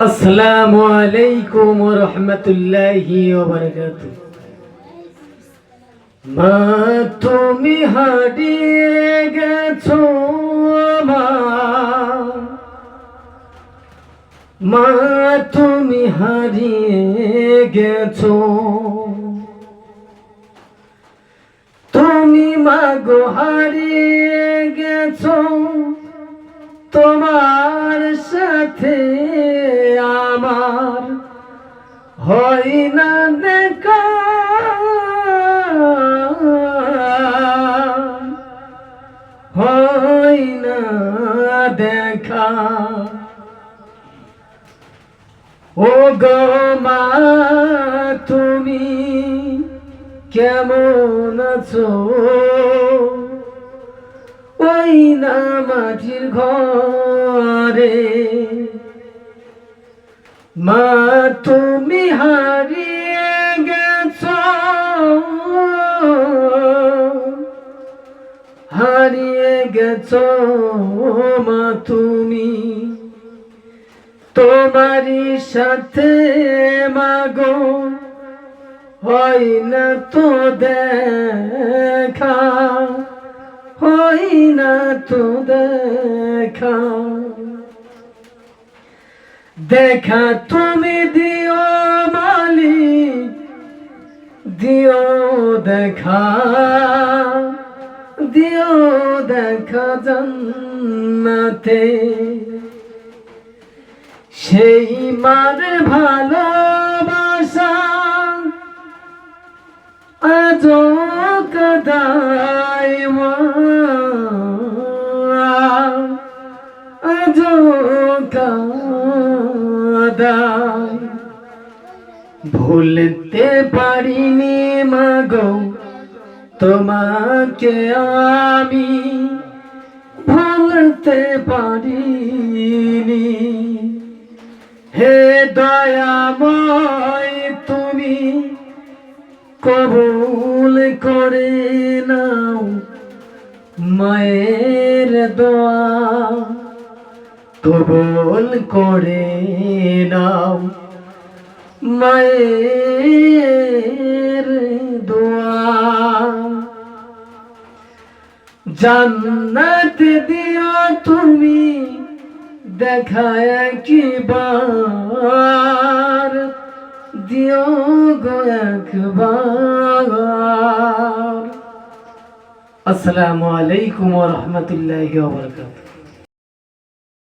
আসসালামু আলাইকুম রহমতুল্লাহি মা তুমি হারিয়ে গেছো আমার। মা তুমি হারিয়ে গেছো। তুমি মাগো হারিয়ে গেছো। তোমার সাথে হয় না দেখা। হয় না দেখা। ও গো মা, তুমি কেমন আছো? ওই না মাটির ঘরে মা, তুমি হারিয়ে গেছ। হারিয়ে গেছ মা, তুমি। তোমারই সাথে মাগো হয় না তো দেখা হয় না তো দেখা। দেখা তুমি দিও মালিক, দিও দেখা দিও দেখা জন্নাতে। সেই মার ভালোবাসা আজ কদাই মা আজ কাদাই ভুলতে পারিনি মাগো, তোমাকে আমি ভুলতে পারিনি। হে দয়াময়, তুমি কবুল করে নাও মায়ের দোয়া। কবুল করে নাও। মায়ের দোয়া। জান্নাত দিও তুমি দেখায় কি বার দিও গো একবার। আসসালামু আলাইকুম ওয়া রাহমাতুল্লাহি ওয়া বারাকাতুহু।